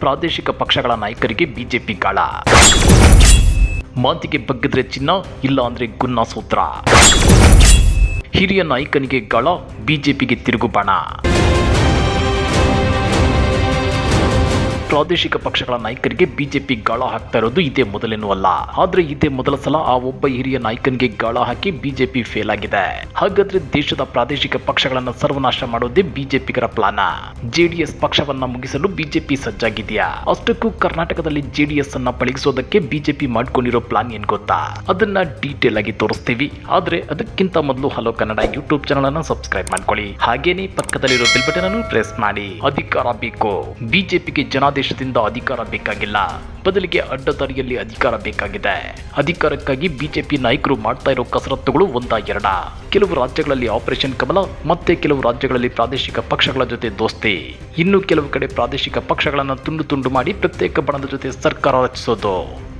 ಪ್ರಾದೇಶಿಕ ಪಕ್ಷಗಳ ನಾಯಕರಿಗೆ ಬಿಜೆಪಿ ಗಾಳ. ಮಾತಿಗೆ ಬಗ್ಗಿದ್ರೆ ಚಿನ್ನ ಇಲ್ಲ ಅಂದ್ರೆ ಗುನ್ನ ಸೂತ್ರ ಹಿರಿಯ ನಾಯಕನಿಗೆ ಗಾಳ, ಬಿಜೆಪಿಗೆ ತಿರುಗುಬಾಣ. ಪ್ರಾದೇಶಿಕ ಪಕ್ಷಗಳ ನಾಯಕರಿಗೆ ಬಿಜೆಪಿ ಗಾಳ ಹಾಕ್ತಾ ಇರೋದು ಇದೇ ಮೊದಲೇನೂ ಅಲ್ಲ ಆದ್ರೆ ಇದೇ ಮೊದಲ ಸಲ ಆ ಒಬ್ಬ ಹಿರಿಯ ನಾಯಕನಿಗೆ ಗಾಳ ಹಾಕಿ ಬಿಜೆಪಿ ಫೇಲ್ ಆಗಿದೆ. ಹಾಗಾದ್ರೆ ದೇಶದ ಪ್ರಾದೇಶಿಕ ಪಕ್ಷಗಳನ್ನ ಸರ್ವನಾಶ ಮಾಡೋದೇ ಬಿಜೆಪಿಗರ ಪ್ಲಾನ ಜೆಡಿಎಸ್ ಪಕ್ಷವನ್ನ ಮುಗಿಸಲು ಬಿಜೆಪಿ ಸಜ್ಜಾಗಿದೆಯಾ? ಅಷ್ಟಕ್ಕೂ ಕರ್ನಾಟಕದಲ್ಲಿ ಜೆಡಿಎಸ್ ಅನ್ನ ಪಳಗಿಸೋದಕ್ಕೆ ಬಿಜೆಪಿ ಮಾಡ್ಕೊಂಡಿರೋ ಪ್ಲಾನ್ ಏನ್ ಗೊತ್ತಾ? ಅದನ್ನ ಡೀಟೇಲ್ ಆಗಿ ತೋರಿಸ್ತೀವಿ. ಆದ್ರೆ ಅದಕ್ಕಿಂತ ಮೊದಲು ಹಲೋ ಕನ್ನಡ ಯೂಟ್ಯೂಬ್ ಚಾನಲ್ ಅನ್ನ ಸಬ್ಸ್ಕ್ರೈಬ್ ಮಾಡ್ಕೊಳ್ಳಿ. ಹಾಗೇನೆ ಪಕ್ಕದಲ್ಲಿರೋ ಬೆಲ್ ಬಟನ್ ಅನ್ನು ಪ್ರೆಸ್ ಮಾಡಿ. ಅಧಿಕಾರ ಬೇಕು. ಬಿಜೆಪಿಗೆ ಜನಾದೇಶದಿಂದ ಅಧಿಕಾರ ಬೇಕಾಗಿಲ್ಲ. ಬದಲಿಗೆ ಅಡ್ಡದಾರಿಯಲ್ಲಿ ಅಧಿಕಾರ ಬೇಕಾಗಿದೆ. ಅಧಿಕಾರಕ್ಕಾಗಿ ಬಿಜೆಪಿ ನಾಯಕರು ಮಾಡ್ತಾ ಇರೋ ಕಸರತ್ತುಗಳು ಒಂದ ಕೆಲವು ರಾಜ್ಯಗಳಲ್ಲಿ ಆಪರೇಷನ್ ಕಮಲ, ಮತ್ತೆ ಕೆಲವು ರಾಜ್ಯಗಳಲ್ಲಿ ಪ್ರಾದೇಶಿಕ ಪಕ್ಷಗಳ ಜೊತೆ ದೋಸ್ತಿ. ಇನ್ನು ಕೆಲವು ಕಡೆ ಪ್ರಾದೇಶಿಕ ಪಕ್ಷಗಳನ್ನು ತುಂಡು ತುಂಡು ಮಾಡಿ ಪ್ರತ್ಯೇಕ ಬಣದ ಜೊತೆ ಸರ್ಕಾರ ರಚಿಸೋದು.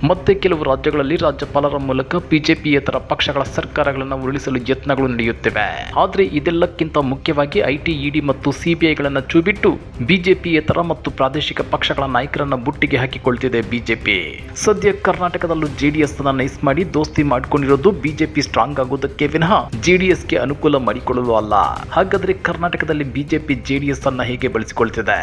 ಮತ್ತೆ ಕೆಲವು ರಾಜ್ಯಗಳಲ್ಲಿ ರಾಜ್ಯಪಾಲರ ಮೂಲಕ ಬಿಜೆಪಿಯೇತರ ಪಕ್ಷಗಳ ಸರ್ಕಾರಗಳನ್ನು ಉರುಳಿಸಲು ಯತ್ನಗಳು ನಡೆಯುತ್ತಿವೆ. ಆದರೆ ಇದೆಲ್ಲಕ್ಕಿಂತ ಮುಖ್ಯವಾಗಿ ಐಟಿ, ಇಡಿ ಮತ್ತು ಸಿಬಿಐಗಳನ್ನು ಚೂಬಿಟ್ಟು ಬಿಜೆಪಿಯೇತರ ಮತ್ತು ಪ್ರಾದೇಶಿಕ ಪಕ್ಷಗಳ ನಾಯಕರನ್ನ ಬುಟ್ಟಿಗೆ ಹಾಕಿಕೊಳ್ತಿದೆ ಬಿಜೆಪಿ. ಸದ್ಯ ಕರ್ನಾಟಕದಲ್ಲೂ ಜೆಡಿಎಸ್ ನೈಸ್ ಮಾಡಿ ದೋಸ್ತಿ ಮಾಡಿಕೊಂಡಿರೋದು ಬಿಜೆಪಿ ಸ್ಟ್ರಾಂಗ್ ಆಗೋದಕ್ಕೆ ವಿನಃ ಜೆಡಿಎಸ್ಗೆ ಅನುಕೂಲ ಮಾಡಿಕೊಳ್ಳಲು ಅಲ್ಲ. ಹಾಗಾದ್ರೆ ಕರ್ನಾಟಕದಲ್ಲಿ ಬಿಜೆಪಿ ಜೆಡಿಎಸ್ ಅನ್ನ ಹೇಗೆ ಬಳಸಿಕೊಳ್ತಿದೆ?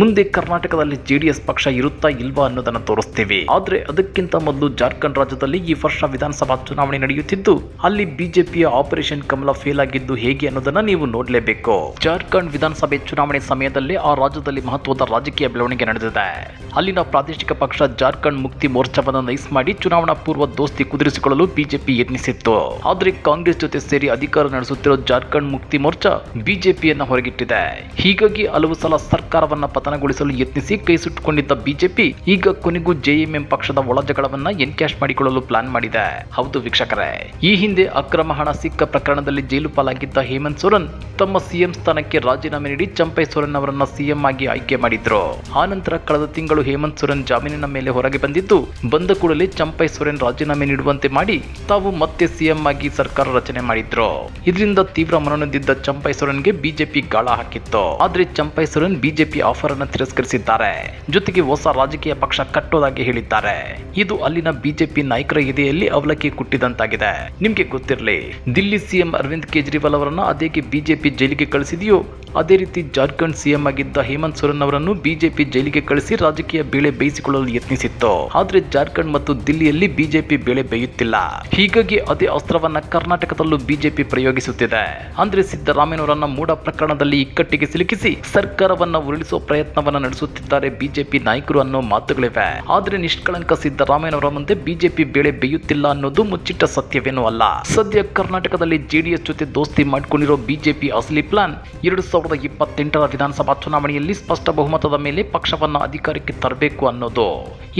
ಮುಂದೆ ಕರ್ನಾಟಕದಲ್ಲಿ ಜೆಡಿಎಸ್ ಪಕ್ಷ ಇರುತ್ತಾ ಇಲ್ವಾ ಅನ್ನೋದನ್ನ ತೋರಿಸ್ತೀವಿ. ಆದ್ರೆ ಅದಕ್ಕಿಂತ ಮೊದಲು ಜಾರ್ಖಂಡ್ ರಾಜ್ಯದಲ್ಲಿ ಈ ವರ್ಷ ವಿಧಾನಸಭಾ ಚುನಾವಣೆ ನಡೆಯುತ್ತಿದ್ದು, ಅಲ್ಲಿ ಬಿಜೆಪಿಯ ಆಪರೇಷನ್ ಕಮಲ ಫೇಲ್ ಆಗಿದ್ದು ಹೇಗೆ ಅನ್ನೋದನ್ನ ನೀವು ನೋಡಲೇಬೇಕು. ಜಾರ್ಖಂಡ್ ವಿಧಾನಸಭೆ ಚುನಾವಣೆ ಸಮಯದಲ್ಲಿ ಆ ರಾಜ್ಯದಲ್ಲಿ ಮಹತ್ವದ ರಾಜಕೀಯ ಬೆಳವಣಿಗೆ ನಡೆದಿದೆ. ಅಲ್ಲಿನ ಪ್ರಾದೇಶಿಕ ಪಕ್ಷ ಜಾರ್ಖಂಡ್ ಮುಕ್ತಿ ಮೋರ್ಚಾವನ್ನು ನೈಸ್ ಮಾಡಿ ಚುನಾವಣಾ ಪೂರ್ವ ದೋಸ್ತಿ ಕುದುರಿಸಿಕೊಳ್ಳಲು ಬಿಜೆಪಿ ಯತ್ನಿಸಿತ್ತು. ಆದರೆ ಕಾಂಗ್ರೆಸ್ ಜೊತೆ ಸೇರಿ ಅಧಿಕಾರ ನಡೆಸುತ್ತಿರೋ ಜಾರ್ಖಂಡ್ ಮುಕ್ತಿ ಮೋರ್ಚಾ ಬಿಜೆಪಿಯನ್ನ ಹೊರಗಿಟ್ಟಿದೆ. ಹೀಗಾಗಿ ಹಲವು ಸಲ ಸರ್ಕಾರವನ್ನ ಪತನಗೊಳಿಸಲು ಯತ್ನಿಸಿ ಕೈ ಸುಟ್ಟುಕೊಂಡಿದ್ದ ಬಿಜೆಪಿ ಈಗ ಕೊನೆಗೂ ಜೆಎಂಎಂ ಪಕ್ಷದ ಒಳಜಗಳವನ್ನ ಎನ್ಕ್ಯಾಶ್ ಮಾಡಿಕೊಳ್ಳಲು ಪ್ಲಾನ್ ಮಾಡಿದೆ. ಹೌದು ವೀಕ್ಷಕರೇ, ಈ ಹಿಂದೆ ಅಕ್ರಮ ಹಣ ಸಿಕ್ಕ ಪ್ರಕರಣದಲ್ಲಿ ಜೈಲು ಪಾಲಾಗಿದ್ದ ಹೇಮಂತ್ ಸೋರೆನ್ ತಮ್ಮ ಸಿಎಂ ಸ್ಥಾನಕ್ಕೆ ರಾಜೀನಾಮೆ ನೀಡಿ ಚಂಪೈ ಸೋರೆನ್ ಅವರನ್ನ ಸಿಎಂ ಆಗಿ ಆಯ್ಕೆ ಮಾಡಿದ್ರು. ಆನಂತರ ಕಳೆದ ತಿಂಗಳು ಹೇಮಂತ್ ಸೊರೆನ್ ಜಾಮೀನಿನ ಮೇಲೆ ಹೊರಗೆ ಬಂದಿದ್ದು, ಬಂದ ಕೂಡಲೇ ಚಂಪೈ ಸೊರೆನ್ ರಾಜೀನಾಮೆ ನೀಡುವಂತೆ ಮಾಡಿ ತಾವು ಮತ್ತೆ ಸಿಎಂ ಆಗಿ ಸರ್ಕಾರ ರಚನೆ ಮಾಡಿದ್ರು. ಇದರಿಂದ ತೀವ್ರ ಮನನೊಂದಿದ್ದ ಚಂಪೈ ಸೊರೆನ್ಗೆ ಬಿಜೆಪಿ ಗಾಳ ಹಾಕಿತ್ತು. ಆದ್ರೆ ಚಂಪೈ ಸೊರೆನ್ ಬಿಜೆಪಿ ಆಫರ್ ಅನ್ನು ತಿರಸ್ಕರಿಸಿದ್ದಾರೆ. ಜೊತೆಗೆ ಹೊಸ ರಾಜಕೀಯ ಪಕ್ಷ ಕಟ್ಟೋದಾಗಿ ಹೇಳಿದ್ದಾರೆ. ಇದು ಅಲ್ಲಿನ ಬಿಜೆಪಿ ನಾಯಕರ ಎದೆಯಲ್ಲಿ ಅವಲಕ್ಕಿ ಕುಟ್ಟಿದಂತಾಗಿದೆ. ನಿಮ್ಗೆ ಗೊತ್ತಿರಲಿ, ದಿಲ್ಲಿ ಸಿಎಂ ಅರವಿಂದ್ ಕೇಜ್ರಿವಾಲ್ ಅವರನ್ನ ಅದೇಕೆ ಬಿಜೆಪಿ ಜೈಲಿಗೆ ಕಳಿಸಿದೆಯೋ ಅದೇ ರೀತಿ ಜಾರ್ಖಂಡ್ ಸಿಎಂ ಆಗಿದ್ದ ಹೇಮಂತ್ ಸೊರೆನ್ ಅವರನ್ನು ಬಿಜೆಪಿ ಜೈಲಿಗೆ ಕಳಿಸಿ ರಾಜಕೀಯ ಬೇಳೆ ಬೇಯಿಸಿಕೊಳ್ಳಲು ಯತ್ನಿಸಿತ್ತು. ಆದರೆ ಜಾರ್ಖಂಡ್ ಮತ್ತು ದಿಲ್ಲಿಯಲ್ಲಿ ಬಿಜೆಪಿ ಬೇಳೆ ಬೇಯುತ್ತಿಲ್ಲ. ಹೀಗಾಗಿ ಅದೇ ಅಸ್ತ್ರವನ್ನ ಕರ್ನಾಟಕದಲ್ಲೂ ಬಿಜೆಪಿ ಪ್ರಯೋಗಿಸುತ್ತಿದೆ. ಅಂದ್ರೆ ಸಿದ್ದರಾಮಯ್ಯನವರನ್ನ ಮೂಡ ಪ್ರಕರಣದಲ್ಲಿ ಇಕ್ಕಟ್ಟಿಗೆ ಸಿಲುಕಿಸಿ ಸರ್ಕಾರವನ್ನ ಉರುಳಿಸುವ ಪ್ರಯತ್ನವನ್ನ ನಡೆಸುತ್ತಿದ್ದಾರೆ ಬಿಜೆಪಿ ನಾಯಕರು ಅನ್ನೋ ಮಾತುಗಳಿವೆ. ಆದ್ರೆ ನಿಷ್ಕಳಂಕ ಸಿದ್ದರಾಮಯ್ಯನವರ ಮುಂದೆ ಬಿಜೆಪಿ ಬೇಳೆ ಬೇಯುತ್ತಿಲ್ಲ ಅನ್ನೋದು ಮುಚ್ಚಿಟ್ಟ ಸತ್ಯವೇನೂ ಅಲ್ಲ. ಸದ್ಯ ಕರ್ನಾಟಕದಲ್ಲಿ ಜೆಡಿಎಸ್ ಜೊತೆ ದೋಸ್ತಿ ಮಾಡಿಕೊಂಡಿರೋ ಬಿಜೆಪಿ ಅಸಲಿ ಪ್ಲಾನ್. ಎರಡು ಸಾವಿರದ ಇಪ್ಪತ್ತೆಂಟರ ವಿಧಾನಸಭಾ ಚುನಾವಣೆಯಲ್ಲಿ ಸ್ಪಷ್ಟ ಬಹುಮತದ ಮೇಲೆ ಪಕ್ಷವನ್ನ ಅಧಿಕಾರಕ್ಕೆ ತರಬೇಕು ಅನ್ನೋದು.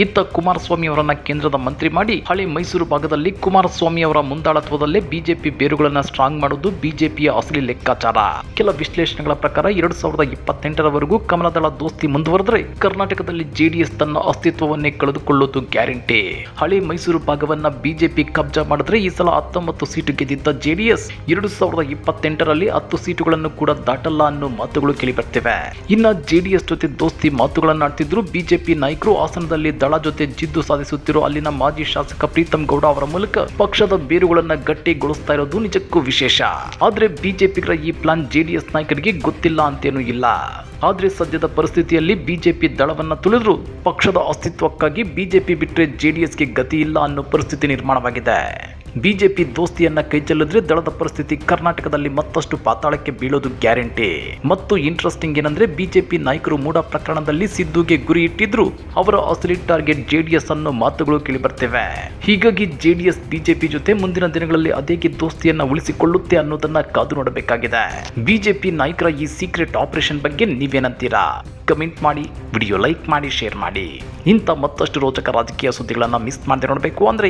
ಇತ್ತ ಕುಮಾರಸ್ವಾಮಿ ಅವರನ್ನ ಕೇಂದ್ರದ ಮಂತ್ರಿ ಮಾಡಿ ಹಳೆ ಮೈಸೂರು ಭಾಗದಲ್ಲಿ ಕುಮಾರಸ್ವಾಮಿ ಅವರ ಮುಂದಾಳತ್ವದಲ್ಲೇ ಬಿಜೆಪಿ ಬೇರುಗಳನ್ನು ಸ್ಟ್ರಾಂಗ್ ಮಾಡುವುದು ಬಿಜೆಪಿಯ ಅಸಲಿ ಲೆಕ್ಕಾಚಾರ. ಕೆಲ ವಿಶ್ಲೇಷಣೆಗಳ ಪ್ರಕಾರ ಎರಡು ಸಾವಿರದ ಇಪ್ಪತ್ತೆಂಟರವರೆಗೂ ಕಮಲದಳ ದೋಸ್ತಿ ಮುಂದುವರೆದರೆ ಕರ್ನಾಟಕದಲ್ಲಿ ಜೆಡಿಎಸ್ ತನ್ನ ಅಸ್ತಿತ್ವವನ್ನೇ ಕಳೆದುಕೊಳ್ಳೋದು ಗ್ಯಾರಂಟಿ. ಹಳೆ ಮೈಸೂರು ಭಾಗವನ್ನ ಬಿಜೆಪಿ ಕಬ್ಜಾ ಮಾಡಿದ್ರೆ ಈ ಸಲ ಹತ್ತೊಂಬತ್ತು ಸೀಟು ಗೆದ್ದಿದ್ದ ಜೆಡಿಎಸ್ ಎರಡು ಸಾವಿರದ ಇಪ್ಪತ್ತೆಂಟರಲ್ಲಿ ಹತ್ತು ಸೀಟುಗಳನ್ನು ಕೂಡ ದಾಟಲ್ಲ ಅನ್ನೋ ಮಾತುಗಳು ಕೇಳಿಬರ್ತಿವೆ. ಇನ್ನ ಜೆಡಿಎಸ್ ಜೊತೆ ದೋಸ್ತಿ ಮಾತುಗಳನ್ನು ಆಡ್ತಿದ್ರು, ಬಿಜೆಪಿ ನಾಯಕರು ಹಾಸನದಲ್ಲಿ ದಳ ಜೊತೆ ಜಿದ್ದು ಸಾಧಿಸುತ್ತಿರೋ ಅಲ್ಲಿನ ಮಾಜಿ ಶಾಸಕ ಪ್ರೀತಂ ಗೌಡ ಅವರ ಮೂಲಕ ಪಕ್ಷದ ಬೇರುಗಳನ್ನ ಗಟ್ಟಿಗೊಳಿಸ್ತಾ ಇರೋದು ನಿಜಕ್ಕೂ ವಿಶೇಷ. ಆದ್ರೆ ಬಿಜೆಪಿಗರ ಈ ಪ್ಲಾನ್ ಜೆಡಿಎಸ್ ನಾಯಕರಿಗೆ ಗೊತ್ತಿಲ್ಲ ಅಂತೇನೂ ಇಲ್ಲ. ಆದ್ರೆ ಸದ್ಯದ ಪರಿಸ್ಥಿತಿಯಲ್ಲಿ ಬಿಜೆಪಿ ದಳವನ್ನ ತುಳಿದ್ರು ಪಕ್ಷದ ಅಸ್ತಿತ್ವಕ್ಕಾಗಿ ಬಿಜೆಪಿ ಬಿಟ್ಟರೆ ಜೆಡಿಎಸ್ಗೆ ಗತಿ ಇಲ್ಲ ಅನ್ನೋ ಪರಿಸ್ಥಿತಿ ನಿರ್ಮಾಣವಾಗಿದೆ. ಬಿಜೆಪಿ ದೋಸ್ತಿಯನ್ನ ಕೈಚೆಲ್ಲಿದ್ರೆ ದಳದ ಪರಿಸ್ಥಿತಿ ಕರ್ನಾಟಕದಲ್ಲಿ ಮತ್ತಷ್ಟು ಪಾತಾಳಕ್ಕೆ ಬೀಳೋದು ಗ್ಯಾರಂಟಿ. ಮತ್ತು ಇಂಟ್ರೆಸ್ಟಿಂಗ್ ಏನಂದ್ರೆ ಬಿಜೆಪಿ ನಾಯಕರು ಮೂಡ ಪ್ರಕರಣದಲ್ಲಿ ಸಿದ್ದುಗೆ ಗುರಿ ಇಟ್ಟಿದ್ರು. ಅವರ ಅಸಲಿ ಟಾರ್ಗೆಟ್ ಜೆಡಿಎಸ್ ಅನ್ನೋ ಮಾತುಗಳು ಕೇಳಿಬರ್ತಿವೆ. ಹೀಗಾಗಿ ಜೆಡಿಎಸ್, ಬಿಜೆಪಿ ಜೊತೆ ಮುಂದಿನ ದಿನಗಳಲ್ಲಿ ಅದೇಗೆ ದೋಸ್ತಿಯನ್ನ ಉಳಿಸಿಕೊಳ್ಳುತ್ತೆ ಅನ್ನೋದನ್ನ ಕಾದು ನೋಡಬೇಕಾಗಿದೆ. ಬಿಜೆಪಿ ನಾಯಕರ ಈ ಸೀಕ್ರೆಟ್ ಆಪರೇಷನ್ ಬಗ್ಗೆ ನೀವೇನಂತೀರಾ? ಕಮೆಂಟ್ ಮಾಡಿ ವಿಡಿಯೋ ಲೈಕ್ ಮಾಡಿ ಶೇರ್ ಮಾಡಿ. ಇಂಥ ಮತ್ತಷ್ಟು ರೋಚಕ ರಾಜಕೀಯ ಸುದ್ದಿಗಳನ್ನು ಮಿಸ್ ಮಾಡದೆ ನೋಡಬೇಕು ಅಂದರೆ